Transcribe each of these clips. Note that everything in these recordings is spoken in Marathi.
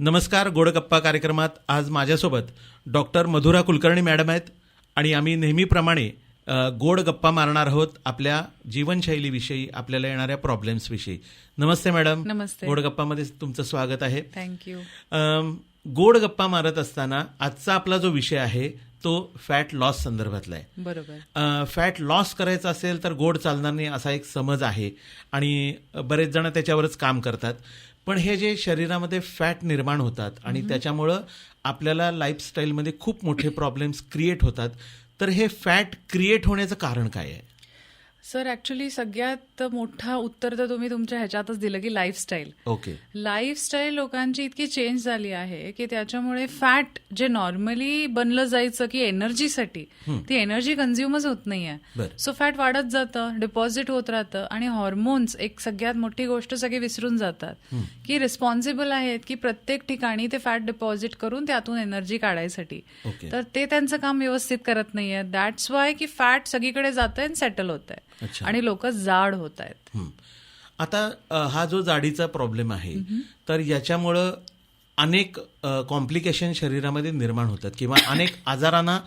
नमस्कार गोडगप्पा कार्यक्रमात आज माझ्यासोबत डॉक्टर मधुरा कुलकर्णी मॅडम आहेत आणि आम्ही नेहमीप्रमाणे गोड गप्पा मारणार आहोत आपल्या जीवनशैलीविषयी आपल्याला येणाऱ्या प्रॉब्लेम्सविषयी नमस्ते मॅडम. नमस्ते. गोड गप्पामध्ये तुमचं स्वागत आहे. थँक्यू गोड गप्पा मारत असताना आजचा आपला जो विषय आहे तो फॅट लॉस संदर्भातला आहे. बरोबर. फॅट लॉस करायचं असेल तर गोड चालणार नाही असा एक समज आहे आणि बरेच जण त्याच्यावरच काम करतात. पण हे जे शरीरामध्ये फॅट निर्माण होतात आणि त्याच्यामुळं आपल्याला लाईफस्टाईलमध्ये खूप मोठे प्रॉब्लेम्स क्रिएट होतात तर हे फॅट क्रिएट होण्याचं कारण काय आहे? सर ऍक्च्युली सगळ्यात मोठा उत्तर तर तुम्ही तुमच्या ह्याच्यातच दिलं की लाईफस्टाईल ओके लाईफस्टाईल लोकांची इतकी चेंज झाली आहे की त्याच्यामुळे फॅट जे नॉर्मली बनलं जायचं की एनर्जीसाठी ती एनर्जी कन्झ्युमच होत नाहीये. सो फॅट वाढत जातं डिपॉझिट होत राहतं आणि हॉर्मोन्स एक सगळ्यात मोठी गोष्ट सगळे विसरून जातात. की रिस्पॉन्सिबल आहेत की प्रत्येक ठिकाणी ते फॅट डिपॉझिट करून त्यातून एनर्जी काढायसाठी. तर ते त्यांचं काम व्यवस्थित करत नाहीये. दॅट्स वाय की फॅट सगळीकडे जात आहे आणि सेटल होत आहे अच्छा. आणि लोक जाड होत आहेत. आता हा जो जाडीचा प्रॉब्लेम आहे तर याच्यामुळं अनेक कॉम्प्लिकेशन शरीरामध्ये निर्माण होतात किंवा अनेक आजारांना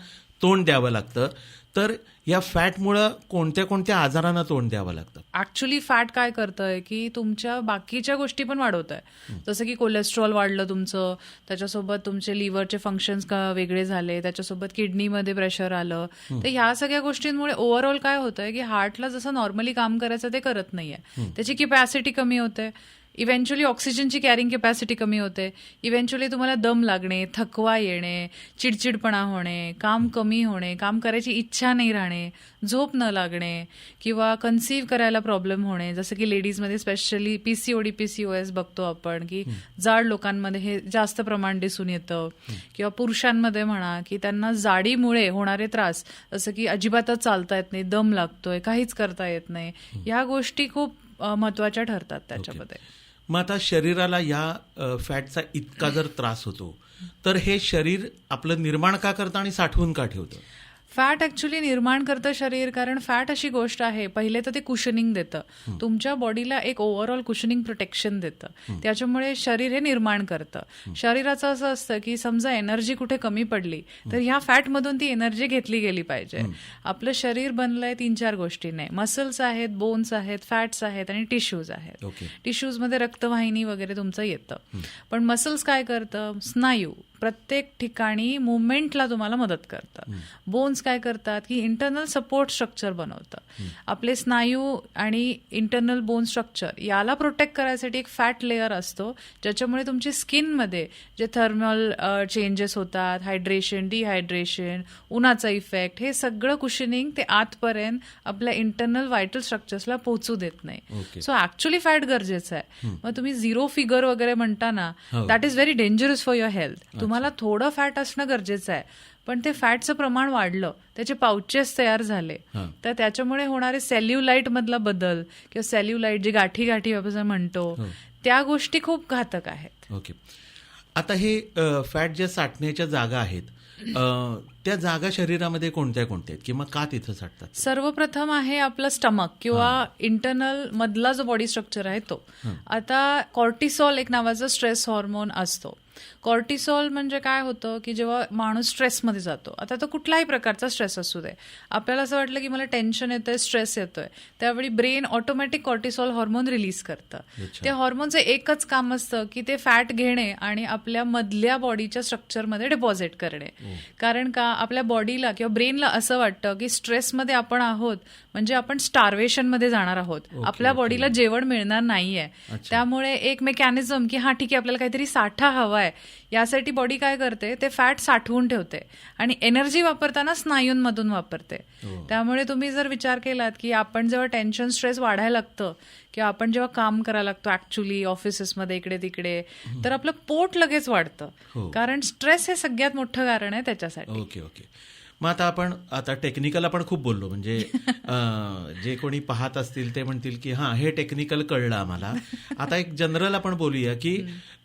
तोंड द्यावं लागतं तर या फॅटमुळं कोणत्या कोणत्या आजारांना तोंड द्यावं लागतं? ऍक्च्युली फॅट काय करतंय की तुमच्या बाकीच्या गोष्टी पण वाढवत आहे जसं की कोलेस्ट्रॉल वाढलं तुमचं त्याच्यासोबत तुमचे लिव्हरचे फंक्शन्स वेगळे झाले त्याच्यासोबत किडनीमध्ये प्रेशर आलं. तर ह्या सगळ्या गोष्टींमुळे ओव्हरऑल काय होतंय की हार्टला जसं नॉर्मली काम करायचं ते करत नाहीये. त्याची कॅपॅसिटी कमी होते. इव्हेंच्युअली ऑक्सिजनची कॅरिंग कॅपॅसिटी कमी होते. इव्हेंच्युअली तुम्हाला दम लागणे थकवा येणे चिडचिडपणा होणे काम कमी होणे काम करायची इच्छा नाही राहणे झोप न लागणे किंवा कन्सीव्ह करायला प्रॉब्लेम होणे. जसं की लेडीजमध्ये स्पेशली पीसीओडी पीसीओएस बघतो आपण की जाड लोकांमध्ये हे जास्त प्रमाण दिसून येतं. किंवा पुरुषांमध्ये म्हणा की त्यांना जाडीमुळे होणारे त्रास जसं की अजिबातच चालता येत नाही दम लागतोय काहीच करता येत नाही. ह्या गोष्टी खूप महत्त्वाच्या ठरतात त्याच्यामध्ये. मग आता शरीराला या फॅटचा इतका जर त्रास होतो तर हे शरीर आपलं निर्माण का करतं आणि साठवून का ठेवतं? फॅट ऍक्च्युली निर्माण करतं शरीर कारण फॅट अशी गोष्ट आहे पहिले तर ते कुशनिंग देतं. तुमच्या बॉडीला एक ओव्हरऑल कुशनिंग प्रोटेक्शन देतं. त्याच्यामुळे शरीर हे निर्माण करतं. शरीराचं असं असतं की समजा एनर्जी कुठे कमी पडली तर ह्या फॅटमधून ती एनर्जी घेतली गेली पाहिजे. आपलं शरीर बनलंय तीन चार गोष्टीने. मसल्स आहेत बोन्स आहेत फॅट्स आहेत आणि टिश्यूज आहेत. टिश्यूजमध्ये रक्तवाहिनी वगैरे तुमचं येतं. पण मसल्स काय करतं? स्नायू. प्रत्येक ठिकाणी मुवमेंटला तुम्हाला मदत करतं. बोन्स काय करतात की इंटरनल सपोर्ट स्ट्रक्चर बनवतं. आपले स्नायू आणि इंटरनल बोन स्ट्रक्चर याला प्रोटेक्ट करायसाठी एक फॅट लेअर असतो ज्याच्यामुळे तुमची स्किनमध्ये जे थर्मल चेंजेस होतात हायड्रेशन डिहायड्रेशन उन्हाचा इफेक्ट हे सगळं कुशनिंग ते आतपर्यंत आपल्या इंटरनल व्हायटल स्ट्रक्चर्सला पोहोचू देत नाही. सो ऍक्च्युली फॅट गरजेचं आहे. मग तुम्ही झिरो फिगर वगैरे म्हणता ना हो. That is very dangerous for your health. तुम्हाला थोडं फॅट असणं गरजेचं आहे. पण ते फॅटचं प्रमाण वाढलं त्याचे पाउचेस तयार झाले. तर त्याच्यामुळे होणारे सेल्युलाइट मधला बदल किंवा सेल्युलाइट जे गाठी गाठी आपण म्हणतो हो. त्या गोष्टी खूप घातक आहेत. ओके. आता हे फॅट ज्या साठण्याच्या जागा आहेत त्या जागा शरीरामध्ये कोणत्या कोणत्या आहेत किंवा का तिथं साठतात? सर्वप्रथम आहे आपलं स्टमक किंवा इंटरनल मधला जो बॉडी स्ट्रक्चर आहे तो. आता कॉर्टिसॉल एक नावाचा स्ट्रेस हॉर्मोन असतो. कॉर्टिसॉल म्हणजे काय होतं की जेव्हा माणूस स्ट्रेसमध्ये जातो आता तो कुठलाही प्रकारचा स्ट्रेस असू दे. आपल्याला असं वाटलं की मला टेन्शन येतंय स्ट्रेस येतोय. त्यावेळी brain automatic cortisol hormone release करतं. त्या हॉर्मोनचं एकच काम असतं की ते फॅट घेणे आणि आपल्या मधल्या बॉडीच्या स्ट्रक्चरमध्ये डिपॉझिट करणे. कारण का आपल्या बॉडीला किंवा ब्रेनला असं वाटतं की स्ट्रेसमध्ये आपण आहोत म्हणजे आपण स्टार्वेशनमध्ये जाणार आहोत. आपल्या बॉडीला जेवण मिळणार नाहीये. त्यामुळे एक मेकॅनिझम की हा ठीक आहे आपल्याला काहीतरी साठा हवाय. यासाठी बॉडी काय करते? ते फॅट साठवून ठेवते. आणि एनर्जी वापरताना स्नायूंमधून वापरते. त्यामुळे तुम्ही जर विचार केलात की आपण जेव्हा टेन्शन स्ट्रेस वाढायला लागतं किंवा आपण जेव्हा काम करायला लागतो ऍक्च्युली ऑफिसेसमध्ये इकडे तिकडे तर आपलं पोट लगेच हो. वाढतं कारण स्ट्रेस हे सगळ्यात मोठं कारण आहे त्याच्यासाठी. ओके ओके मग आता आपण आता टेक्निकल आपण खूप बोललो. म्हणजे जे कोणी पाहत असतील ते म्हणतील की हां हे टेक्निकल कळलं आम्हाला. आता एक जनरल आपण बोलूया की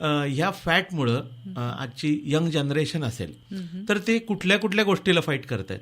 ह्या फॅटमुळं आजची यंग जनरेशन असेल तर ते कुठल्या कुठल्या गोष्टीला फाईट करतायत?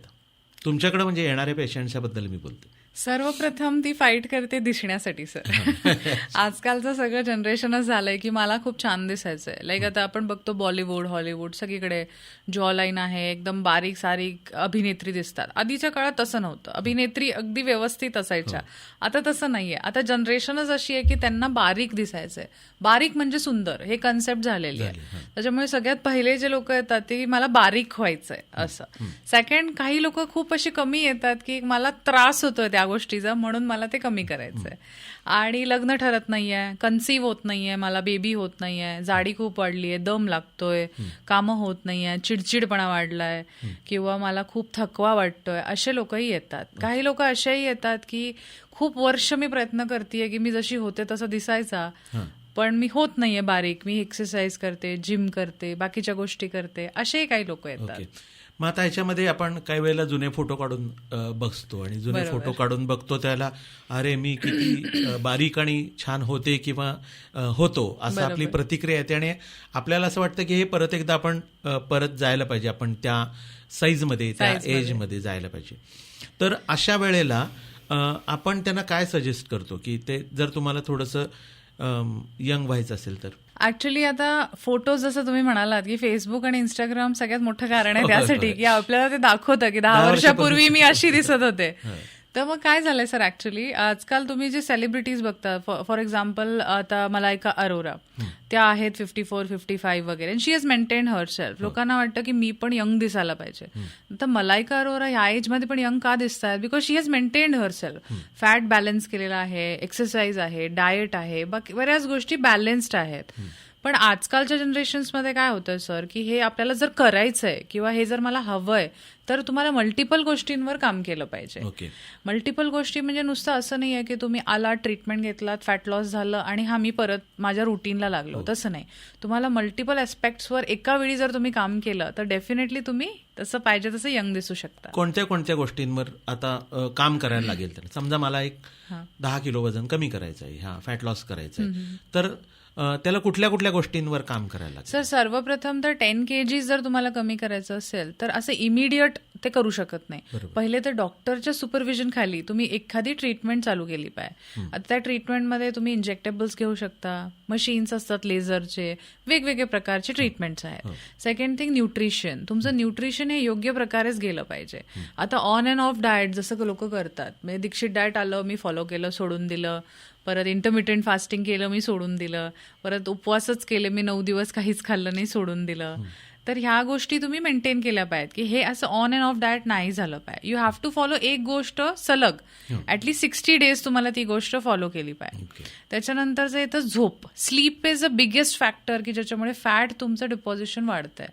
तुमच्याकडे म्हणजे येणाऱ्या पेशंट्सच्या बद्दल मी बोलतो. सर्वप्रथम ती फाईट करते दिसण्यासाठी सर आजकालचं सगळं जनरेशनच झालंय की मला खूप छान दिसायचंय. लाईक आता आपण बघतो बॉलिवूड हॉलिवूड सगळीकडे जॉ लाईन आहे एकदम बारीक सारीक अभिनेत्री दिसतात. आधीच्या काळात तसं नव्हतं. अभिनेत्री अगदी व्यवस्थित असायच्या. आता तसं नाहीये. आता जनरेशनच अशी आहे की त्यांना बारीक दिसायचंय. बारीक म्हणजे सुंदर. हे कन्सेप्ट झालेली आहे. त्याच्यामुळे सगळ्यात पहिले जे लोक येतात ते मला बारीक व्हायचंय असं. सेकंड काही लोक खूप अशी कमी येतात की मला त्रास होतोय त्या गोष्टीचा म्हणून मला ते कमी करायचंय. आणि लग्न ठरत नाहीये कन्सीव्ह होत नाहीये मला बेबी होत नाहीये जाडी खूप वाढली आहे दम लागतोय कामं होत नाहीये चिडचिडपणा वाढलाय किंवा मला खूप थकवा वाटतोय असे लोकही येतात. काही लोक असेही येतात की खूप वर्ष मी प्रयत्न करते की मी जशी होते तसं दिसायचा पण मी होत नाहीये बारीक. मी एक्सरसाइज करते जिम करते बाकीच्या गोष्टी करते असेही काही लोक येतात. मग आता ह्याच्यामध्ये आपण काही वेळेला जुने फोटो काढून बघतो. आणि जुने फोटो काढून बघतो त्याला अरे मी किती बारीक आणि छान होते किंवा होतो. असं आपली प्रतिक्रिया येते. आणि आपल्याला असं वाटतं की हे परत एकदा आपण परत जायला पाहिजे. आपण त्या साईजमध्ये त्या एजमध्ये जायला पाहिजे. तर अशा वेळेला आपण त्यांना काय सजेस्ट करतो? की ते जर तुम्हाला थोडंसं यंग व्हायचं असेल तर. ऍक्च्युली आता फोटो जसं तुम्ही म्हणालात की फेसबुक आणि इंस्टाग्राम सगळ्यात मोठं कारण आहे त्यासाठी की आपल्याला ते दाखवतं की दहा वर्षापूर्वी मी अशी दिसत होते. तर मग काय झालंय सर ऍक्च्युली आजकाल तुम्ही जे सेलिब्रिटीज बघता फॉर एक्झाम्पल आता मलायका अरोरा त्या आहेत फिफ्टी फोर फिफ्टी फाईव्ह वगैरे she has maintain herself लोकांना वाटतं की मी पण यंग दिसायला पाहिजे. तर मलायका अरोरा ह्या एजमध्ये पण यंग का दिसत आहेत because she has maintained herself fat balance केलेला आहे एक्सरसाइज आहे डाएट आहे बाकी बऱ्याच गोष्टी बॅलन्स्ड आहेत. पण आजकालच्या जनरेशन्समध्ये काय होतं सर की हे आपल्याला जर करायचंय किंवा हे जर मला हवंय तर तुम्हाला मल्टिपल गोष्टींवर काम केलं पाहिजे. ओके मल्टिपल गोष्टी म्हणजे नुसतं असं नाही आहे की तुम्ही आलात ट्रीटमेंट घेतलात फॅट लॉस झालं आणि हा मी परत माझ्या रुटीनला लागलो. तसं नाही. तुम्हाला मल्टिपल ऍस्पेक्ट्सवर एका वेळी जर तुम्ही काम केलं तर डेफिनेटली तुम्ही तसं पाहिजे तसं यंग दिसू शकता. कोणत्या कोणत्या गोष्टींवर आता काम करायला लागेल तर? समजा मला एक दहा किलो वजन कमी करायचं आहे हा फॅट लॉस करायचं आहे तर त्याला कुठल्या कुठल्या गोष्टींवर काम करायला सर सर्वप्रथम तर टेन के जी जर तुम्हाला कमी करायचं असेल तर असं इमिडिएट ते करू शकत नाही. पहिले तर डॉक्टरच्या सुपरविजन खाली तुम्ही एखादी ट्रीटमेंट चालू केली पाहिजे आता त्या ट्रीटमेंटमध्ये तुम्ही इंजेक्टेबल्स घेऊ शकता मशीन्स असतात लेझरचे वेगवेगळे प्रकारचे ट्रीटमेंट्स आहेत. सेकंड थिंग न्यूट्रिशन तुमचं न्यूट्रिशन हे योग्य प्रकारेच गेलं पाहिजे. आता ऑन अँड ऑफ डाएट जसं लोक करतात. म्हणजे दीक्षित डाएट आलं मी फॉलो केलं सोडून दिलं. परत इंटरमिडियंट फास्टिंग केलं मी सोडून दिलं. परत उपवासच केले मी नऊ दिवस काहीच खाल्लं नाही सोडून दिलं. तर ह्या गोष्टी तुम्ही मेंटेन केल्या पाहिजेत की हे असं ऑन अँड ऑफ डाएट नाही झालं पाहिजे. यू हॅव टू फॉलो एक गोष्ट सलग. ऍटलीस्ट सिक्स्टी डेज तुम्हाला ती गोष्ट फॉलो केली पाहिजे. त्याच्यानंतरचं येतं झोप. Sleep is a biggest factor की ज्याच्यामुळे फॅट तुमचं डिपॉझिशन वाढतंय.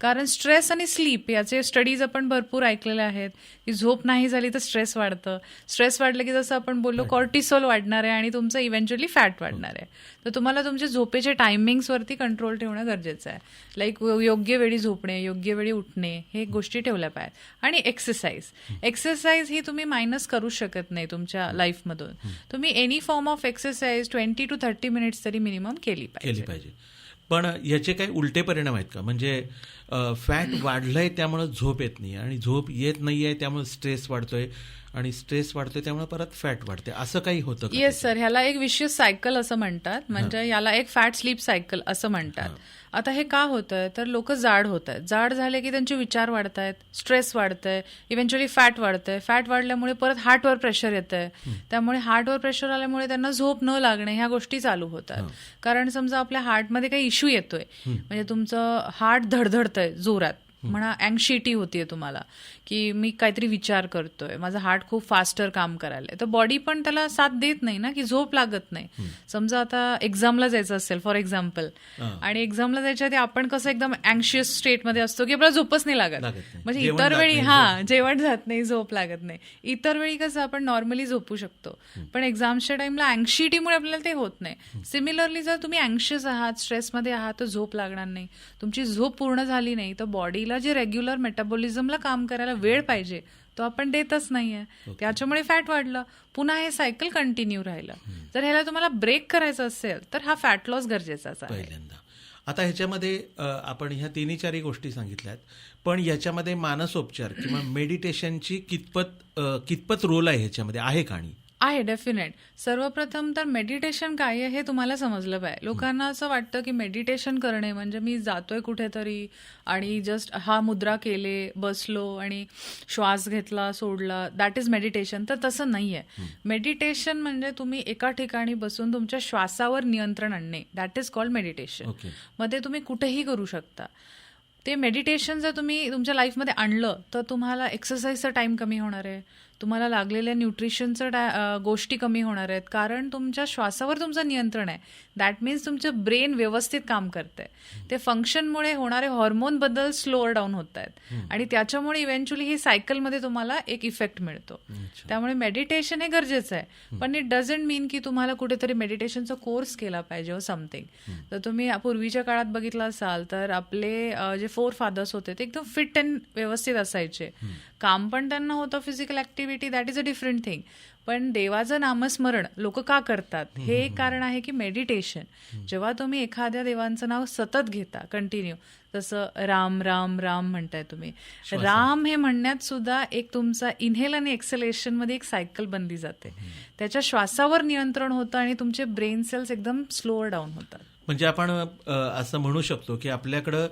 कारण स्ट्रेस आणि स्लीप याचे स्टडीज आपण भरपूर ऐकलेले आहेत की झोप नाही झाली तर स्ट्रेस वाढतं. स्ट्रेस वाढलं की जसं आपण बोललो कॉर्टिसोल वाढणार आहे आणि तुमचं इव्हेंच्युअली फॅट वाढणार आहे. तर तुम्हाला तुमच्या झोपेच्या टायमिंग्सवरती कंट्रोल ठेवणं गरजेचं आहे. लाईक योग्य वेळी झोपणे योग्य वेळी उठणे हे गोष्टी ठेवल्या पाहिजेत. आणि एक्सरसाइज एक्सरसाइज ही तुम्ही मायनस करू शकत नाही तुमच्या लाईफमधून तुम्ही any form of exercise twenty to thirty minutes तरी मिनिमम केली पाहिजे. केली पाहिजे. पण याचे काही उलटे परिणाम आहेत का? म्हणजे फॅट वाढलंय त्यामुळे झोप येत नाही आणि झोप येत नाहीये त्यामुळे स्ट्रेस वाढतोय. आणि स्ट्रेस वाढतोय त्यामुळे परत फॅट वाढते. असं काही होतं? येस सर ह्याला एक विशियस सायकल असं म्हणतात. म्हणजे याला एक फॅट स्लीप सायकल असं म्हणतात. आता हे का होतंय? तर लोक जाड होत आहेत जाड झाले की त्यांचे विचार वाढत आहेत स्ट्रेस वाढतंय इव्हेंच्युअली फॅट वाढतंय. फॅट वाढल्यामुळे परत हार्टवर प्रेशर येत आहे त्यामुळे हार्टवर प्रेशर आल्यामुळे त्यांना झोप न लागणे ह्या गोष्टी चालू होतात. कारण समजा आपल्या हार्टमध्ये काही इश्यू येतोय. म्हणजे तुमचं हार्ट धडधडतंय जोरात. म्हणा अँक्शिटी होतीये तुम्हाला की मी काहीतरी विचार करतोय माझं हार्ट खूप फास्टर काम करायला तर बॉडी पण त्याला साथ देत नाही ना की झोप लागत नाही. समजा आता एक्झामला जायचं असेल फॉर एक्झाम्पल आणि एक्झामला जायच्या आधी आपण कसं एकदम अँशियस स्टेटमध्ये असतो की आपल्याला झोपच नाही लागत. म्हणजे इतर वेळी हा जेवण जात नाही झोप लागत नाही. इतर वेळी कसं आपण नॉर्मली झोपू शकतो. पण एक्झामच्या टाइमला अँक्शिटीमुळे आपल्याला ते होत नाही. सिमिलरली जर तुम्ही अँशियस आहात स्ट्रेसमध्ये आहात तर झोप लागणार नाही. तुमची झोप पूर्ण झाली नाही तर बॉडीला जे रेग्युलर मेटाबॉलिझमला काम करायला वेळ पाहिजे तो आपण देतच नाहीये. त्याच्यामुळे फॅट वाढलं. पुन्हा हे सायकल कंटिन्यू राहिलं. जर ह्याला तुम्हाला ब्रेक करायचं असेल तर हा फॅट लॉस गरजेचाच आहे. पहिल्यांदा. आता ह्याच्यामध्ये आपण ह्या तिन्ही चारही गोष्टी सांगितल्यात पण याच्यामध्ये मानसोपचार किंवा मेडिटेशनची कितपत कितपत रोल आहे ह्याच्यामध्ये? आहे का आणि? आहे डेफिनेट सर्वप्रथम तर मेडिटेशन काय आहे हे तुम्हाला समजलं पाहिजे. लोकांना असं वाटतं की मेडिटेशन करणे म्हणजे मी जातोय कुठेतरी आणि जस्ट हा मुद्रा केले बसलो आणि श्वास घेतला सोडला. दॅट इज मेडिटेशन तर तसं नाही आहे मेडिटेशन म्हणजे तुम्ही एका ठिकाणी बसून तुमच्या श्वासावर नियंत्रण आणणे. दॅट इज कॉल्ड मेडिटेशन मग ते तुम्ही कुठेही करू शकता. ते मेडिटेशन जर तुम्ही तुमच्या लाईफमध्ये आणलं तर तुम्हाला एक्सरसाइजचा टाइम कमी होणार आहे. तुम्हाला लागलेल्या न्यूट्रिशनचं अं, गोष्टी कमी होणार आहेत. कारण तुमच्या श्वासावर तुमचं नियंत्रण आहे. दॅट मीन्स तुमचं ब्रेन व्यवस्थित काम करतंय. ते फंक्शनमुळे होणारे हॉर्मोनबद्दल स्लोअर डाऊन होत आहेत आणि त्याच्यामुळे इव्हेंच्युअली ही सायकलमध्ये तुम्हाला एक इफेक्ट मिळतो. त्यामुळे मेडिटेशन हे गरजेचं आहे. पण इट डझंट मीन की तुम्हाला कुठेतरी मेडिटेशनचा कोर्स केला पाहिजे व समथिंग तर तुम्ही पूर्वीच्या काळात बघितलं असाल तर आपले जे फोर फादर्स होते ते एकदम फिट अँड व्यवस्थित असायचे. काम पण त्यांना होतं physical activity that is a different thing पण देवाचं नामस्मरण लोक का करतात? हे एक कारण आहे की मेडिटेशन जेव्हा तुम्ही एखाद्या देवांचं नाव सतत घेता कंटिन्यू जसं राम राम राम म्हणताय तुम्ही. राम हे म्हणण्यात सुद्धा एक तुमचा इन्हेल आणि एक्सेलेशनमध्ये एक सायकल बनली जाते. त्याच्या श्वासावर नियंत्रण होतं आणि तुमचे ब्रेन सेल्स एकदम स्लोअर डाऊन होतात. म्हणजे आपण असं म्हणू शकतो की आपल्याकडं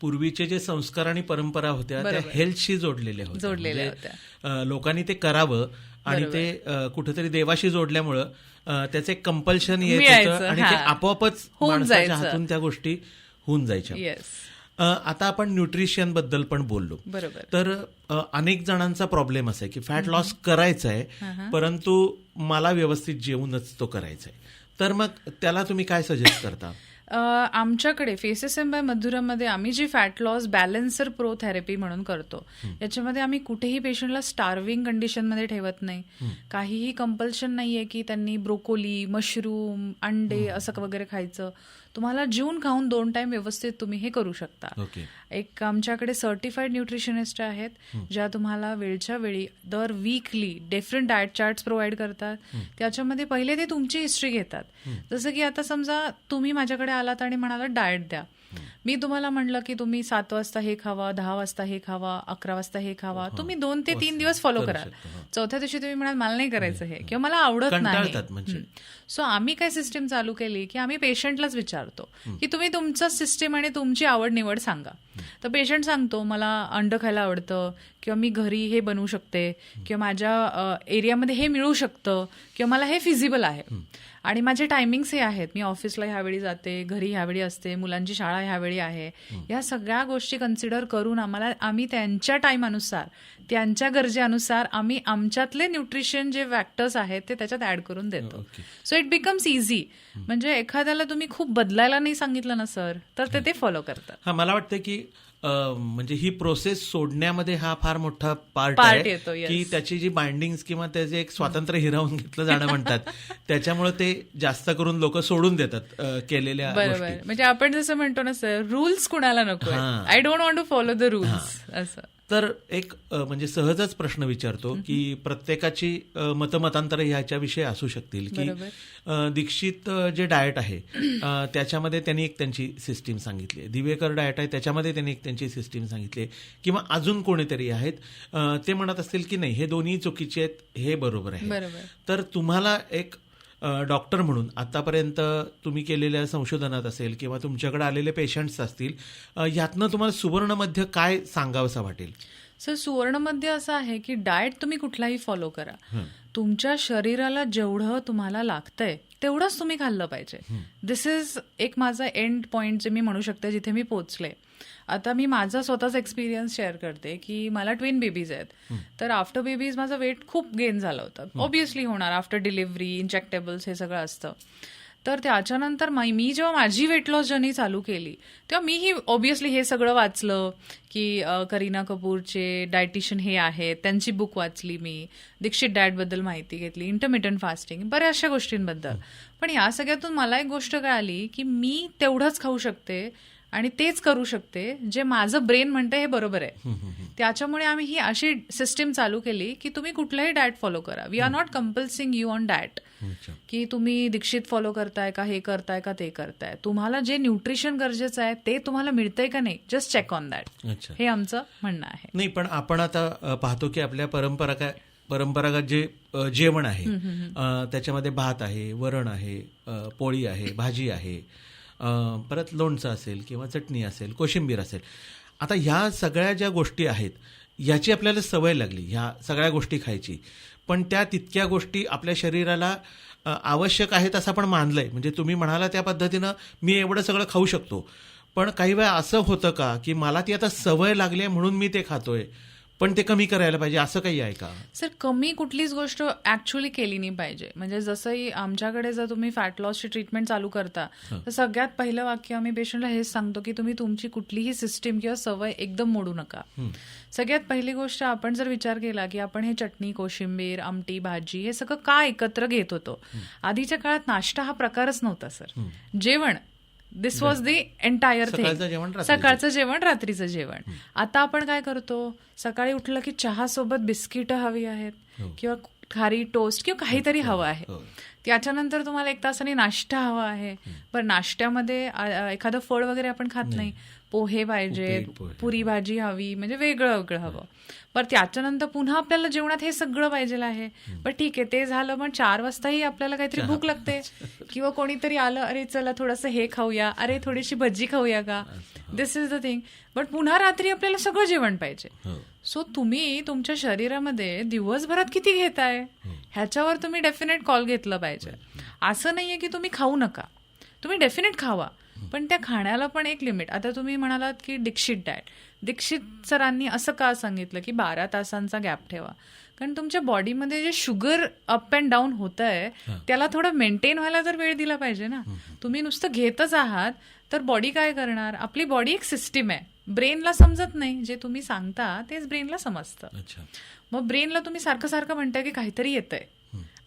पूर्वीचे जे संस्कार आणि परंपरा होत्या त्या हेल्थशी जोडलेल्या होत्या. जोडलेल्या म्हणजे, लोकांनी ते करावं आणि ते कुठेतरी देवाशी जोडल्यामुळं त्याचे कंपल्शन येत होतं आणि ते. आपोआपच होऊन माणसाच्या. हातून त्या गोष्टी होऊन जायच्या. आता आपण न्यूट्रिशनबद्दल पण बोललो. बरोबर. तर अनेक जणांचा प्रॉब्लेम असा आहे की फॅट लॉस करायचा आहे परंतु मला व्यवस्थित जेवूनच तो करायचा आहे तर मग त्याला तुम्ही काय सजेस्ट करता? आमच्याकडे फेसेस एम बाय मधुरामध्ये आम्ही जी fat loss balancer pro therapy म्हणून करतो याच्यामध्ये आम्ही कुठेही पेशंटला स्टार्विंग कंडिशनमध्ये ठेवत नाही. काहीही कंपल्शन नाहीये की त्यांनी ब्रोकोली मशरूम अंडे असं वगैरे खायचं. तुम्हाला जेवून खाऊन दोन टाइम व्यवस्थित तुम्ही हे करू शकता. ओके एक आमच्याकडे सर्टिफाईड न्यूट्रिशनिस्ट आहेत ज्या तुम्हाला वेळच्या वेळी दर weekly different diet charts provide करतात. त्याच्यामध्ये पहिले ते तुमची हिस्ट्री घेतात. जसं की आता समजा तुम्ही माझ्याकडे आलात आणि म्हणाला डाएट द्या. मी तुम्हाला म्हणलं की तुम्ही सात वाजता हे खावा दहा वाजता हे खावा अकरा वाजता हे खावा. तुम्ही दोन ते तीन दिवस फॉलो करा चौथ्या दिवशी तुम्ही म्हणाल मला नाही करायचं हे. किंवा मला आवडत नाही. कंटाळतात म्हणजे. सो आम्ही काय सिस्टीम चालू केली की आम्ही पेशंटलाच विचारतो की तुम्ही तुमचं सिस्टीम आणि तुमची आवड निवड सांगा तर पेशंट सांगतो मला अंड खायला आवडतं किंवा मी घरी हे बनवू शकते किंवा माझ्या एरियामध्ये हे मिळू शकतं किंवा मला हे फिजिबल आहे. आणि माझे टायमिंग्स हे आहेत. मी ऑफिसला ह्यावेळी जाते घरी ह्यावेळी असते मुलांची शाळा ह्यावेळी आहे. या सगळ्या गोष्टी कन्सिडर करून आम्हाला आम्ही त्यांच्या टाइम अनुसार त्यांच्या गरजेनुसार आम्ही आमच्यातले न्यूट्रिशन जे फॅक्टर्स आहेत ते त्याच्यात ऍड करून देतो. सो इट बिकम्स इझी म्हणजे एखाद्याला तुम्ही खूप बदलायला नाही सांगितलं ना सर तर ते ते फॉलो करतात. मला वाटतं की म्हणजे ही प्रोसेस सोडण्यामध्ये हा फार मोठा पार्ट आहे. की त्याची जी बाइंडिंग किंवा त्याचे एक स्वातंत्र्य हिरावून घेतलं जाणं म्हणतात. त्याच्यामुळे ते जास्त करून लोक सोडून देतात केलेल्या बरोबर. म्हणजे आपण जसं म्हणतो ना सर रूल्स कुणाला नको. I don't want to follow the rules असं. तर एक म्हणजे सहजच प्रश्न विचारतो की प्रत्येकाची मतमतांतर ह्याच्याविषयी असू शकतील की दीक्षित जे डाएट आहे त्याच्यामध्ये त्यांनी एक त्यांची सिस्टीम सांगितली आहे. दिवेकर डाएट आहे त्याच्यामध्ये त्यांनी एक त्यांची सिस्टीम सांगितली आहे. किंवा अजून कोणीतरी आहेत ते म्हणत असतील की नाही हे दोन्ही चुकीचे आहेत हे बरोबर आहे. तर तुम्हाला एक डॉक्टर म्हणून. आतापर्यंत तुम्ही केलेल्या संशोधनात असेल किंवा तुमच्याकडे आलेले पेशंट्स असतील यातनं तुम्हाला सुवर्ण मध्य काय सांगावंसं वाटेल? सर सुवर्णमध्ये असं आहे की डाएट तुम्ही कुठलाही फॉलो करा. तुमच्या शरीराला जेवढं तुम्हाला लागतंय तेवढंच तुम्ही खाल्लं पाहिजे. दिस इज एक माझा एंड पॉइंट जे मी म्हणू शकते जिथे मी पोचले. आता मी माझा स्वतःच एक्सपिरियन्स शेअर करते की मला ट्विन बेबीज आहेत. तर आफ्टर बेबीज माझं वेट खूप गेन झालं होतं. ऑब्विसली होणार. आफ्टर डिलिव्हरी इंजेक्टेबल्स हे सगळं असतं. तर त्याच्यानंतर मा- मी जेव्हा माझी वेट लॉस जर्नी चालू केली तेव्हा मीही ऑब्विसली हे सगळं वाचलं की करीना कपूरचे डायटिशियन हे आहेत. त्यांची बुक वाचली मी. दीक्षित डाएटबद्दल माहिती घेतली. इंटरमिटंट फास्टिंग बऱ्याचशा गोष्टींबद्दल. पण या सगळ्यातून मला एक गोष्ट कळाली की मी तेवढंच खाऊ शकते आणि तेच करू शकते जे माझं ब्रेन म्हणतं हे बरोबर आहे. त्याच्यामुळे आम्ही ही अशी सिस्टीम चालू केली की तुम्ही कुठलंही डाएट फॉलो करा. We are not compelling you on diet अच्छा. की तुम्ही दीक्षित फॉलो करताय का हे करताय का ते करताय. तुम्हाला जे न्यूट्रिशन गरजेचं आहे ते तुम्हाला मिळतंय का नाही जस्ट चेक ऑन दॅट हे आमचं म्हणणं आहे. नाही पण आपण आता पाहतो की आपल्या परंपरा परंपरागत जे जेवण आहे त्याच्यामध्ये भात आहे वरण आहे पोळी आहे भाजी आहे परत लोणचं असेल किंवा चटणी असेल कोशिंबीर असेल. आता ह्या सगळ्या ज्या गोष्टी आहेत याची आपल्याला सवय लागली ह्या सगळ्या गोष्टी खायची. पण त्या तितक्या गोष्टी आपल्या शरीराला आवश्यक आहेत असं आपण आहे म्हणजे तुम्ही म्हणाला त्या पद्धतीनं मी एवढं सगळं खाऊ शकतो. पण काही वेळा असं होतं का की मला ती आता सवय लागली आहे म्हणून मी ते खातोय? पण ते कमी करायला पाहिजे असं काही आहे का? सर कमी कुठलीच गोष्ट ऍक्च्युली केली नाही पाहिजे. म्हणजे जसंही आमच्याकडे जर तुम्ही फॅट लॉसची ट्रीटमेंट चालू करता तर सगळ्यात पहिलं वाक्य आम्ही पेशंटला हेच सांगतो की तुम्ही तुमची कुठलीही सिस्टीम किंवा सवय एकदम मोडू नका. सगळ्यात पहिली गोष्ट आपण जर विचार केला की आपण हे चटणी कोशिंबीर आमटी भाजी हे सगळं का एकत्र घेत होतो? आधीच्या काळात नाश्ता हा प्रकारच नव्हता सर. जेवण दिस वॉज दी एंटायर रात्रीचं. सकाळचं जेवण रात्रीचं जेवण. आता आपण काय करतो? सकाळी उठलं की चहा सोबत बिस्किट हवी आहेत किंवा खारी टोस्ट किंवा काहीतरी हवं आहे. हो. त्याच्यानंतर तुम्हाला एक तासाने नाश्ता हवा आहे. पण नाश्त्यामध्ये एखादं फळ वगैरे आपण खात नाही. पोहे पाहिजे उपीट, पोहे. पुरी भाजी हवी म्हणजे वेगळं वेगळं हवं. पण त्याच्यानंतर पुन्हा आपल्याला जेवणात हे सगळं पाहिजे आहे. पण ठीक आहे ते झालं पण चार वाजताही आपल्याला काहीतरी भूक लागते. किंवा कोणीतरी आलं अरे चला थोडंसं हे खाऊया अरे थोडीशी भजी खाऊया का? This is the thing but पुन्हा रात्री आपल्याला सगळं जेवण पाहिजे. हो. सो तुम्ही तुमच्या शरीरामध्ये दिवसभरात किती घेताय? ह्याच्यावर तुम्ही डेफिनेट कॉल घेतलं पाहिजे. असं नाहीये की तुम्ही खाऊ नका. तुम्ही डेफिनेट खावा. पण त्या खाण्याला पण एक लिमिट आता तुम्ही म्हणालात की दीक्षित डाएट दीक्षित सरांनी असं का सांगितलं की बारा तासांचा गॅप ठेवा? कारण तुमच्या बॉडीमध्ये जे शुगर अप अँड डाऊन होत आहे त्याला थोडं मेंटेन व्हायला तर वेळ दिला पाहिजे ना. तुम्ही नुसतं घेतच आहात तर बॉडी काय करणार? आपली बॉडी एक सिस्टीम आहे. ब्रेनला समजत नाही. जे तुम्ही सांगता तेच ब्रेनला समजतं. मग ब्रेनला तुम्ही सारखं सारखं म्हणताय की काहीतरी येतंय.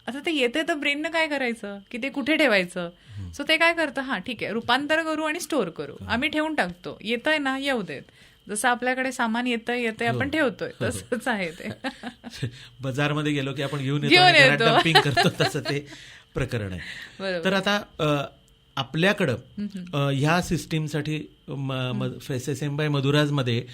आता ते येतंय तर ब्रेननं काय करायचं? की ते कुठे ठेवायचं? सो ते काय करतं? हा ठीक आहे. रूपांतर करू आणि स्टोअर करू. आम्ही ठेवून टाकतो. येतंय ना? येऊ देत. जसं आपल्याकडे सामान येतंय येतंय आपण ठेवतोय. तसंच आहे ते. बाजारमध्ये गेलो की आपण घेऊन येतो येतो. करतो. तसं ते प्रकरण आहे. तर आता आपल्याकडं ह्या सिस्टीमसाठी फेसेसेम्बाय मधुराजमध्ये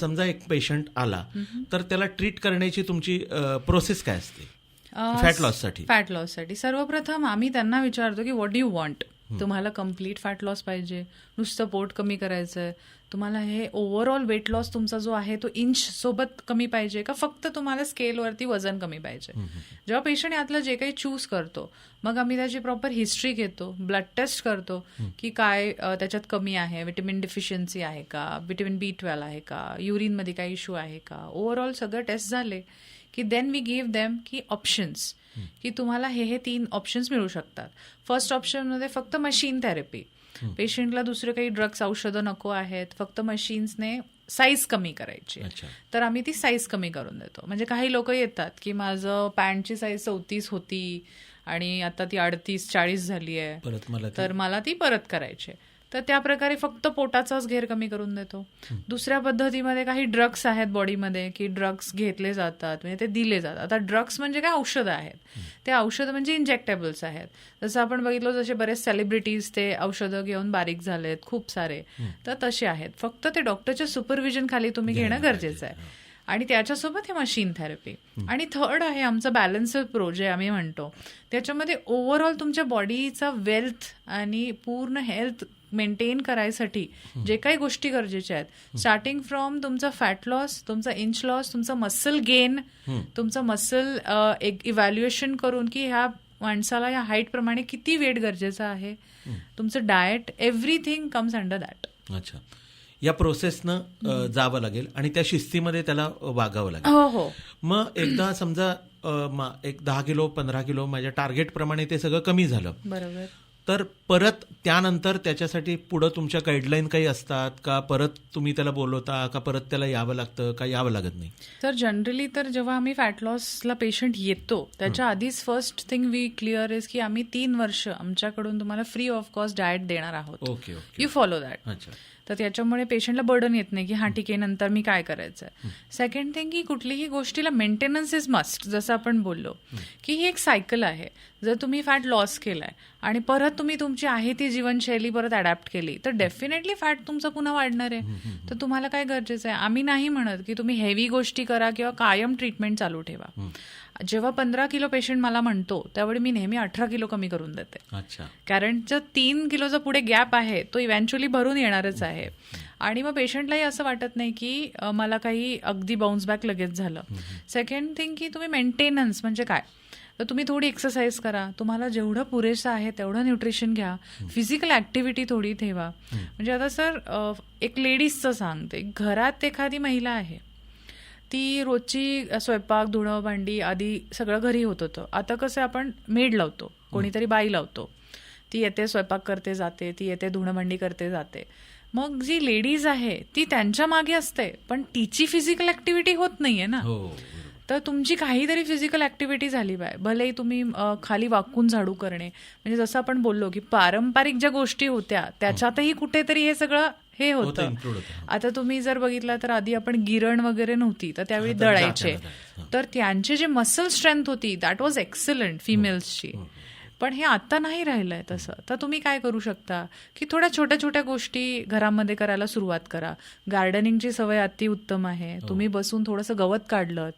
समजा एक पेशंट आला तर त्याला ट्रीट करण्याची तुमची प्रोसेस काय असते? फॅट लॉससाठी फॅट लॉससाठी सर्वप्रथम आम्ही त्यांना विचारतो की व्हॉट डू यू वॉन्ट तुम्हाला कंप्लीट फॅट लॉस पाहिजे. नुसतं पोट कमी करायचंय. तुम्हाला हे ओव्हरऑल वेट लॉस तुमचा जो आहे तो इंच सोबत कमी पाहिजे का? फक्त तुम्हाला स्केलवरती वजन कमी पाहिजे. जेव्हा पेशंट यातलं जे काही चूज करतो मग आम्ही त्याची प्रॉपर हिस्ट्री घेतो ब्लड टेस्ट करतो की काय त्याच्यात कमी आहे विटॅमिन डिफिशियन्सी आहे का? विटॅमिन बी ट्वेल्व आहे का? युरिनमध्ये काही इश्यू आहे का? ओव्हरऑल सगळं टेस्ट झाले. की देन वी गिव्ह देम की ऑप्शन्स की तुम्हाला हे हे तीन ऑप्शन्स मिळू शकतात. फर्स्ट ऑप्शनमध्ये फक्त मशीन थेरपी पेशंटला दुसरे काही ड्रग्स औषधं नको आहेत. फक्त मशीन्सने साईज कमी करायची. तर आम्ही ती साईज कमी करून देतो. म्हणजे काही लोक येतात की माझं पॅन्टची साईज चौतीस होती आणि आता ती अडतीस चाळीस झाली आहे तर मला ती परत करायची आहे. तर त्या प्रकारे फक्त पोटाचाच घेर कमी करून देतो. दुसऱ्या पद्धतीमध्ये काही ड्रग्स आहेत बॉडीमध्ये की ड्रग्स घेतले जातात म्हणजे ते दिले जातात. आता ड्रग्स म्हणजे काय? औषधं आहेत. ते औषधं म्हणजे इंजेक्टेबल्स आहेत. जसं आपण बघितलं जसे बरेच सेलिब्रिटीज ते औषधं घेऊन बारीक झालेत खूप सारे. तर तसे आहेत. फक्त ते डॉक्टरच्या सुपरविजन खाली तुम्ही घेणं गरजेचं आहे. आणि त्याच्यासोबत हे मशीन थेरपी आणि थर्ड आहे आमचं बॅलन्स प्रो जे आम्ही म्हणतो. त्याच्यामध्ये ओव्हरऑल तुमच्या बॉडीचा वेल्थ आणि पूर्ण हेल्थ मेंटेन करायसाठी जे काही गोष्टी गरजेच्या आहेत. स्टार्टिंग फ्रॉम तुमचा फॅट लॉस तुमचा इंच लॉस तुमचं मसल गेन तुमचं मसल एक इव्हॅल्युएशन करून की ह्या माणसाला या हाईट प्रमाणे किती वेट गरजेचं आहे. तुमचं diet everything comes under that अच्छा. या प्रोसेसनं जावं लागेल आणि त्या शिस्तीमध्ये त्याला वागावं लागेल. हो हो. मग एकदा समजा एक दहा किलो पंधरा किलो माझ्या टार्गेट प्रमाणे ते सगळं कमी झालं. बरोबर. तर परत त्यानंतर त्याच्यासाठी पुढं तुमच्या गाईडलाईन काही असतात का? परत तुम्ही त्याला बोलवता का? परत त्याला यावं लागतं का? यावं लागत नाही? तर जनरली तर जेव्हा आम्ही फॅट लॉसला पेशंट येतो त्याच्या आधीच first thing we clear is की आम्ही तीन वर्ष आमच्याकडून तुम्हाला फ्री ऑफ कॉस्ट डाएट देणार आहोत. Okay okay you follow that तर त्याच्यामुळे पेशंटला बर्डन येत नाही की हा ठीक आहे नंतर मी काय करायचं सेकंड थिंग की कुठलीही गोष्टीला मेंटेनन्स इज मस्ट जसं आपण बोललो की ही एक सायकल आहे. जर तुम्ही फॅट लॉस केलाय आणि परत तुम्ही तुमची आहे ती जीवनशैली परत अडॅप्ट केली तर डेफिनेटली फॅट तुमचं पुन्हा वाढणार आहे. तर तुम्हाला काय गरजेचं आहे? आम्ही नाही म्हणत की तुम्ही हेवी गोष्टी करा किंवा कायम ट्रीटमेंट चालू ठेवा. जेव्हा पंधरा किलो पेशंट मला म्हणतो त्यावेळी मी नेहमी अठरा किलो कमी करून देते. अच्छा. कारण जो तीन किलोचा पुढे गॅप आहे तो इव्हेंच्युअली भरून येणारच आहे. आणि मग पेशंटलाही असं वाटत नाही की मला काही अगदी बाउन्स बॅक लगेच झालं. सेकंड थिंग की तुम्ही मेंटेनन्स म्हणजे काय? तर तुम्ही थोडी एक्सरसाइज करा. तुम्हाला जेवढं पुरेसं आहे तेवढं न्यूट्रिशन घ्या. फिजिकल ऍक्टिव्हिटी थोडी ठेवा. म्हणजे आता सर एक लेडीजचं सांगते. घरात एखादी महिला आहे. ती रोजची स्वयंपाक धुणं भांडी आधी सगळं घरी होत होतं. आता कसं आपण मेड लावतो. कोणीतरी बाई लावतो. ती येते स्वयंपाक करते जाते. ती येते धुणं भांडी करते जाते. मग जी लेडीज आहे ती त्यांच्या मागे असते. पण तिची फिजिकल ऍक्टिव्हिटी होत नाहीये ना. हो. तर तुमची काहीतरी फिजिकल ऍक्टिव्हिटी झाली पाहिजे भलेही तुम्ही खाली वाकून झाडू करणे. म्हणजे जसं आपण बोललो की पारंपरिक ज्या गोष्टी होत्या त्याच्यातही कुठेतरी हे सगळं हे होतं. होतं होतं आता तुम्ही जर बघितलं तर आधी आपण गिरण वगैरे नव्हती तर त्यावेळी हा, दळायचं. तर त्यांचे जे मसल स्ट्रेंथ होती दॅट वॉज एक्सलंट फिमेल्सची पण हे आता नाही राहिलंय तसं. तर तुम्ही काय करू शकता? की थोड्या छोट्या छोट्या गोष्टी घरामध्ये करायला सुरुवात करा. गार्डनिंगची सवय अति उत्तम आहे. तुम्ही बसून थोडंसं गवत काढलं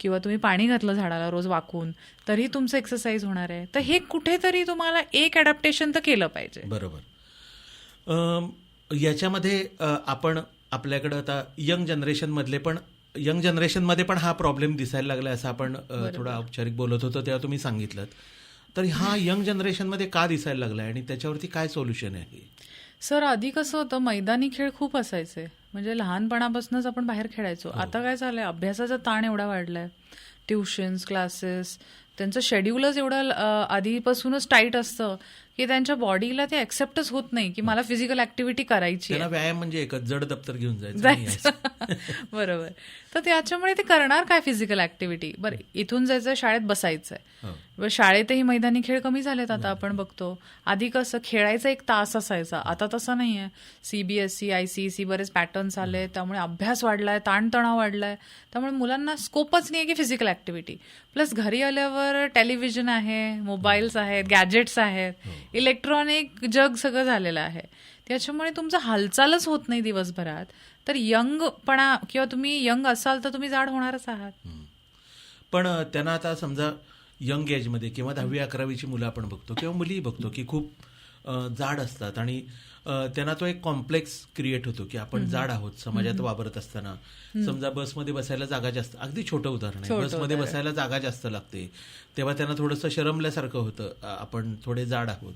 किंवा तुम्ही पाणी घातलं झाडाला रोज वाकून तरी तुमचं एक्सरसाइज होणार आहे. तर हे कुठेतरी तुम्हाला एक अडॅप्टेशन तर केलं पाहिजे. बरोबर. याच्यामध्ये आपण आपल्याकडं आता यंग जनरेशनमधले पण यंग जनरेशनमध्ये पण हा प्रॉब्लेम दिसायला लागला असं आपण थोडं औपचारिक बोलत होतो तेव्हा तुम्ही सांगितलं तर हा यंग जनरेशनमध्ये का दिसायला लागलाय आणि त्याच्यावरती काय सोल्युशन आहे? सर आधी कसं होतं मैदानी खेळ खूप असायचे. म्हणजे लहानपणापासूनच आपण बाहेर खेळायचो. आता काय झालंय अभ्यासाचा ताण एवढा वाढलाय. ट्युशन्स क्लासेस त्यांचं शेड्यूलच एवढं आधीपासूनच टाईट असतं. की त्यांच्या बॉडीला ते ऍक्सेप्टच होत नाही की मला फिजिकल ऍक्टिव्हिटी करायची व्यायाम म्हणजे एकच जड दप्तर घेऊन जायचं बरोबर. तर त्याच्यामुळे ते करणार काय फिजिकल ऍक्टिव्हिटी बरं इथून जायचं शाळेत बसायचंय. हो. शाळेतही मैदानी खेळ कमी झालेत आता आपण बघतो. आधी कसं खेळायचा एक तास असायचा. आता तसं नाहीये. सीबीएसई आयसीएसई बरेच पॅटर्न्स आले त्यामुळे अभ्यास वाढलाय ताणतणाव वाढलाय. त्यामुळे मुलांना स्कोपच नाही की फिजिकल ऍक्टिव्हिटी प्लस घरी आल्यावर टेलिव्हिजन आहे मोबाईल्स आहेत गॅजेट्स आहेत. इलेक्ट्रॉनिक जग सगळं झालेलं आहे. त्याच्यामुळे तुमचं हालचालच होत नाही दिवसभरात. तर यंगपणा किंवा तुम्ही यंग असाल तर तुम्ही जाड होणारच आहात. पण त्यांना आता समजा यंग एजमध्ये किंवा दहावी अकरावीची मुलं आपण बघतो किंवा मुलीही बघतो की खूप जाड असतात आणि त्यांना तो एक कॉम्प्लेक्स क्रिएट होतो की आपण जाड आहोत समाजात वावरत असताना. समजा बसमध्ये बसायला जागा जास्त अगदी छोटं उदाहरण आहे. बसमध्ये बसायला जागा जास्त लागते. तेव्हा त्यांना थोडंसं शरमल्यासारखं होतं आपण थोडे जाड आहोत.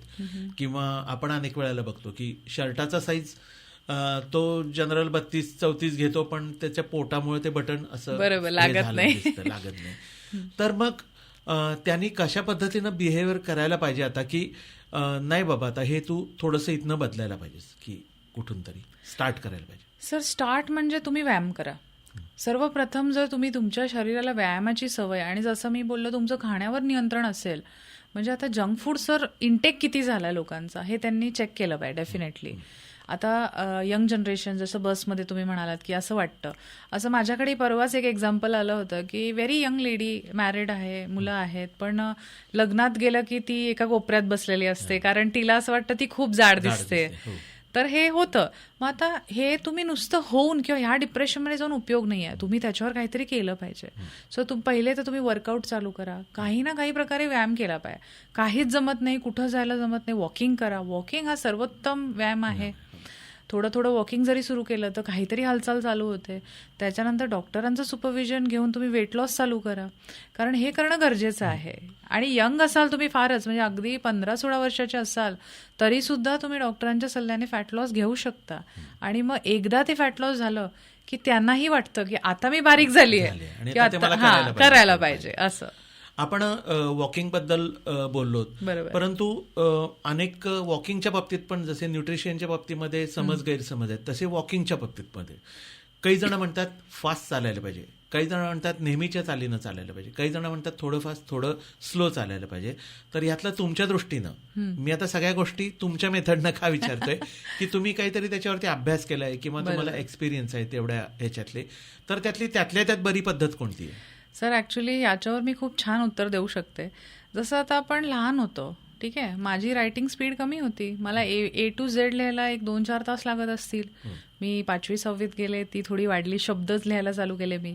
किंवा आपण अनेक वेळेला बघतो की शर्टाचा साईज तो जनरल बत्तीस चौतीस घेतो पण त्याच्या पोटामुळे ते बटन असं बरोबर, लागत नाही. लागत नाही. तर मग त्यांनी कशा पद्धतीनं बिहेवियर करायला पाहिजे आता की नाही बाबा आता हे तू थोडंसं इथनं बदलायला पाहिजेस की कुठून तरी स्टार्ट करायला पाहिजे. सर स्टार्ट म्हणजे तुम्ही व्यायाम करा. सर्वप्रथम जर तुम्ही तुमच्या शरीराला व्यायामाची सवय आणि जसं मी बोललो तुमचं खाण्यावर नियंत्रण असेल म्हणजे आता जंक फूड सर इंटेक किती झाला लोकांचा हे त्यांनी चेक केलं पाहिजे डेफिनेटली आता यंग जनरेशन जसं बसमध्ये तुम्ही म्हणालात की असं वाटतं. असं माझ्याकडे परवाच एक एक्झाम्पल आलं होतं की व्हेरी यंग लेडी मॅरिड आहे मुलं आहेत पण लग्नात गेलं की ती एका कोपऱ्यात बसलेली असते कारण तिला असं वाटतं ती खूप जाड दिसते. हो. तर हे होतं. मग आता हे तुम्ही नुसतं होऊन किंवा ह्या डिप्रेशनमध्ये जाऊन उपयोग नाही आहे तुम्ही त्याच्यावर काहीतरी केलं पाहिजे. सो तुम पहिले तर तुम्ही वर्कआउट चालू करा. काही ना काही प्रकारे व्यायाम केला पाहिजे. काहीच जमत नाही कुठं जायला जमत नाही वॉकिंग करा. वॉकिंग हा सर्वोत्तम व्यायाम आहे. थोडं थोडं वॉकिंग जरी सुरू केलं तर काहीतरी हालचाल चालू होते. त्याच्यानंतर डॉक्टरांचं सुपरविजन घेऊन तुम्ही वेट लॉस चालू करा. कारण हे करणं गरजेचं आहे. आणि यंग असाल तुम्ही फारच म्हणजे अगदी पंधरा सोळा वर्षाचे असाल तरी सुद्धा तुम्ही डॉक्टरांच्या सल्ल्याने फॅट लॉस घेऊ शकता. आणि मग एकदा ते फॅट लॉस झालं की त्यांनाही वाटतं की आता मी बारीक झाली आहे. की आता हा. करायला पाहिजे असं. आपण वॉकिंगबद्दल अ, बोललो. परंतु अनेक वॉकिंगच्या बाबतीत पण जसे न्यूट्रिशनच्या बाबतीमध्ये समज गैरसमज आहेत तसे वॉकिंगच्या बाबतीत मध्ये काही जण म्हणतात फास्ट चालायला पाहिजे. काही जण म्हणतात नेहमीच्या चालीनं चालायला पाहिजे. काही जण म्हणतात थोडं फास्ट थोडं स्लो चालायला पाहिजे. तर यातलं तुमच्या दृष्टीनं मी आता सगळ्या गोष्टी तुमच्या मेथडनं का विचारतोय की तुम्ही काहीतरी त्याच्यावरती अभ्यास केलाय किंवा तुम्हाला एक्सपिरियन्स आहे तेवढ्या ह्याच्यातले. तर त्यातली त्यातल्या त्यात बरी पद्धत कोणती आहे? सर ॲक्च्युली याच्यावर मी खूप छान उत्तर देऊ शकते. जसं आता आपण लहान होतो ठीक आहे? माझी रायटिंग स्पीड कमी होती. मला ए ए टू झेड लिहायला एक दोन चार तास लागत असतील. मी पाचवी सहावीत गेले ती थोडी वाढली शब्दच लिहायला चालू केले मी.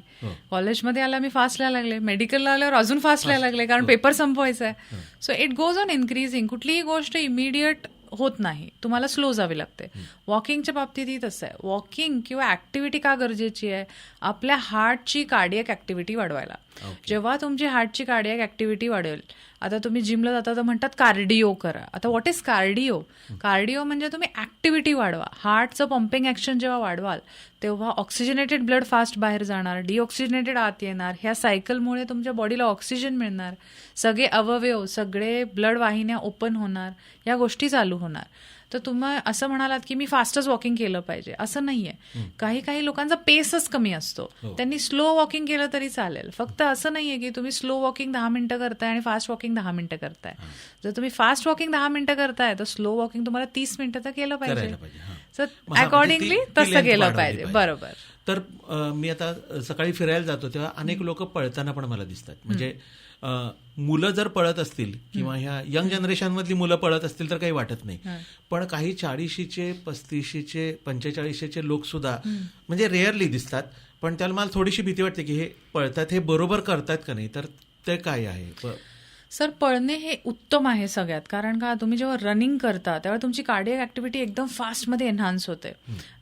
कॉलेजमध्ये आला मी फास्ट लिहायला लागले. मेडिकलला आल्यावर अजून फास्ट लिहायला लागले कारण पेपर संपवायचा आहे. So it goes on increasing कुठलीही गोष्ट इमिडिएट होत नाही. तुम्हाला स्लो जावी लागते. वॉकिंगच्या बाबतीतही तसं आहे. वॉकिंग किंवा ऍक्टिव्हिटी का गरजेची आहे? आपल्या हार्टची कार्डियक ऍक्टिव्हिटी वाढवायला. जेव्हा तुमची हार्टची कार्डियक ऍक्टिव्हिटी वाढेल आता तुम्ही जिमला जाता तर म्हणतात कार्डिओ करा. आता व्हॉट इज कार्डिओ कार्डिओ म्हणजे तुम्ही ऍक्टिव्हिटी वाढवा. हार्टचं पंपिंग ऍक्शन जेव्हा वाढवाल तेव्हा ऑक्सिजनेटेड ब्लड फास्ट बाहेर जाणार डिऑक्सिजनेटेड आत येणार ह्या सायकलमुळे तुमच्या बॉडीला ऑक्सिजन मिळणार. सगळे अवयव सगळे ब्लड वाहिन्या ओपन होणार या गोष्टी चालू होणार. तर तुम्ही असं म्हणालात की मी फास्टच वॉकिंग केलं पाहिजे. असं नाहीये. काही काही लोकांचा पेसच कमी असतो. त्यांनी स्लो वॉकिंग केलं तरी चालेल. फक्त असं नाहीये की तुम्ही स्लो वॉकिंग दहा मिनिटं करताय आणि फास्ट वॉकिंग दहा मिनिटं करताय. जर तुम्ही फास्ट वॉकिंग दहा मिनिटं करताय तर स्लो वॉकिंग तुम्हाला तीस मिनिटं तर केलं पाहिजे. हां. तर हा, अकॉर्डिंगली तसं केलं पाहिजे. बरोबर. तर मी आता सकाळी फिरायला जातो तेव्हा अनेक लोक पळताना पण मला दिसतात. म्हणजे मुलं जर पळत असतील किंवा ह्या यंग जनरेशन मधली मुलं पळत असतील तर काही वाटत नाही. पण काही चाळीशीचे पस्तीशीचे पंचेचाळीशीचे लोक सुद्धा म्हणजे रेअरली दिसतात. पण त्याला मला थोडीशी भीती वाटते की हे पळतात हे बरोबर करतात का नाही? तर ते काय आहे? सर पळणे हे उत्तम आहे सगळ्यात. कारण का तुम्ही जेव्हा रनिंग करता तेव्हा तुमची कार्डियक ऍक्टिव्हिटी एकदम फास्टमध्ये एन्हान्स होते.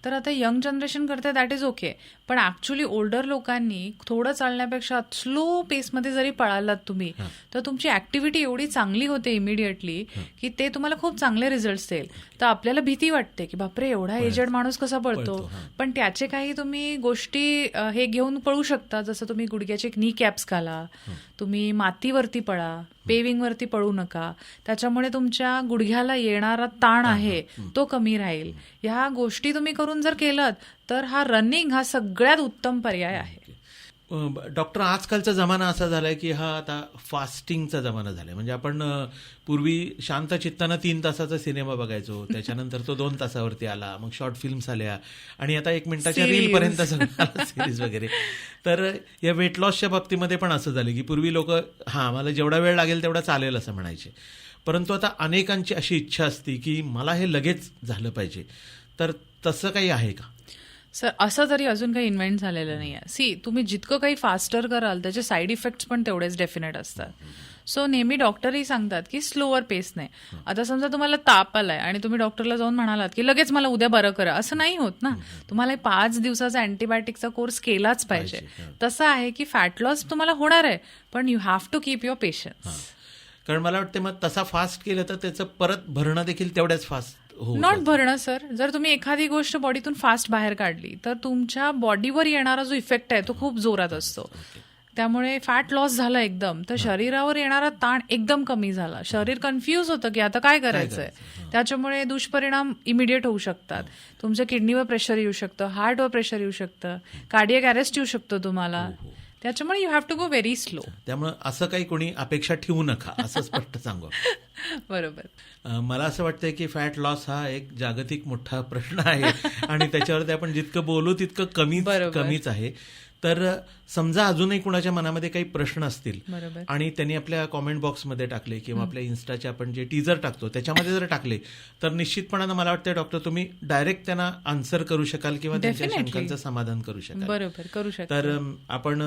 तर आता यंग जनरेशन करते दॅट इज ओके पण ऍक्च्युली ओल्डर लोकांनी थोडं चालण्यापेक्षा स्लो पेसमध्ये जरी पळालात तुम्ही तर तुमची ऍक्टिव्हिटी एवढी चांगली होते इमिडिएटली की ते तुम्हाला खूप चांगले रिझल्ट देईल. तर आपल्याला भीती वाटते की बापरे एवढा एजड माणूस कसा पळतो? पण त्याचे काही तुम्ही गोष्टी हे घेऊन पळू शकता. जसं तुम्ही गुडघ्याचे नी कॅप्स घाला तुम्ही मातीवरती पळा पेविंग वरती पळू नका. त्याच्यामुळे तुमच्या गुडघ्याला येणारा ताण आहे तो कमी राहील. ह्या गोष्टी तुम्ही करून जर केलं तर हा रनिंग हा सगळ्यात उत्तम पर्याय आहे. डॉक्टर आजकालचा जमाना असा झालाय की हा आता फास्टिंगचा जमाना झालाय. म्हणजे आपण पूर्वी शांत चित्तानं तीन तासाचा सिनेमा बघायचो. त्याच्यानंतर तो दोन तासावरती आला. मग शॉर्ट फिल्म्स आल्या. आणि आता एक मिनिटाच्या रील पर्यंत सिरीज वगैरे. तर या वेट लॉसच्या बाबतीमध्ये पण असं झालं की पूर्वी लोक हा मला जेवढा वेळ लागेल तेवढा चालेल असं म्हणायचे. परंतु आता अनेकांची अशी इच्छा असते की मला हे लगेच झालं पाहिजे. तर तसं काही आहे का? सर असं तरी अजून काही इन्व्हेंट झालेलं नाही आहे सी तुम्ही जितकं काही फास्टर कराल त्याचे साईड इफेक्ट्स पण तेवढेच डेफिनेट असतात. सो नेहमी डॉक्टरही सांगतात की स्लोअर पेसने आता समजा तुम्हाला ताप आलाय आणि तुम्ही डॉक्टरला जाऊन म्हणालात की लगेच मला उद्या बरं करा असं नाही होत ना. तुम्हाला पाच दिवसाचा अँटीबायोटिकचा कोर्स केलाच पाहिजे. तसं आहे की फॅट लॉस तुम्हाला होणार आहे पण you have to keep your patience कारण मला वाटतं मग तसा फास्ट केलं तर त्याचं परत भरणं देखील तेवढ्याच फास्ट नॉट भरणं सर जर तुम्ही एखादी गोष्ट बॉडीतून फास्ट बाहेर काढली तर तुमच्या बॉडीवर येणारा जो इफेक्ट आहे तो खूप जोरात असतो. त्यामुळे फॅट लॉस झाला एकदम तर शरीरावर येणारा ताण एकदम कमी झाला. शरीर कन्फ्यूज होतं की आता काय करायचंय? त्याच्यामुळे दुष्परिणाम इमिडिएट होऊ शकतात. तुमच्या किडनीवर प्रेशर येऊ शकतं हार्टवर प्रेशर येऊ शकतं कार्डियक अरेस्ट येऊ शकतो तुम्हाला. त्याच्यामुळे you have to go very slow त्यामुळे असं काही कोणी अपेक्षा ठेवू नका असं स्पष्ट सांगू बरोबर. मला असं वाटतंय की फॅट लॉस हा एक जागतिक मोठा प्रश्न आहे. आणि त्याच्यावरती आपण जितकं बोलू तितकं बरोबर. कमीच आहे. तर समजा अजूनही कुणाच्या मनामध्ये काही प्रश्न असतील बरोबर. आणि त्यांनी आपल्या कॉमेंट बॉक्समध्ये टाकले किंवा आपल्या इन्स्टाचे आपण जे टीजर टाकतो त्याच्यामध्ये जर टाकले तर निश्चितपणानं मला वाटतं डॉक्टर तुम्ही डायरेक्ट त्यांना आन्सर करू शकाल किंवा त्यांच्या. शंकांचं समाधान करू शकाल. बरोबर करू शकतो. तर आपण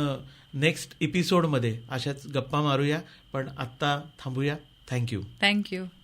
नेक्स्ट एपिसोडमध्ये अशाच गप्पा मारूया पण आत्ता थांबूया. Thank you thank you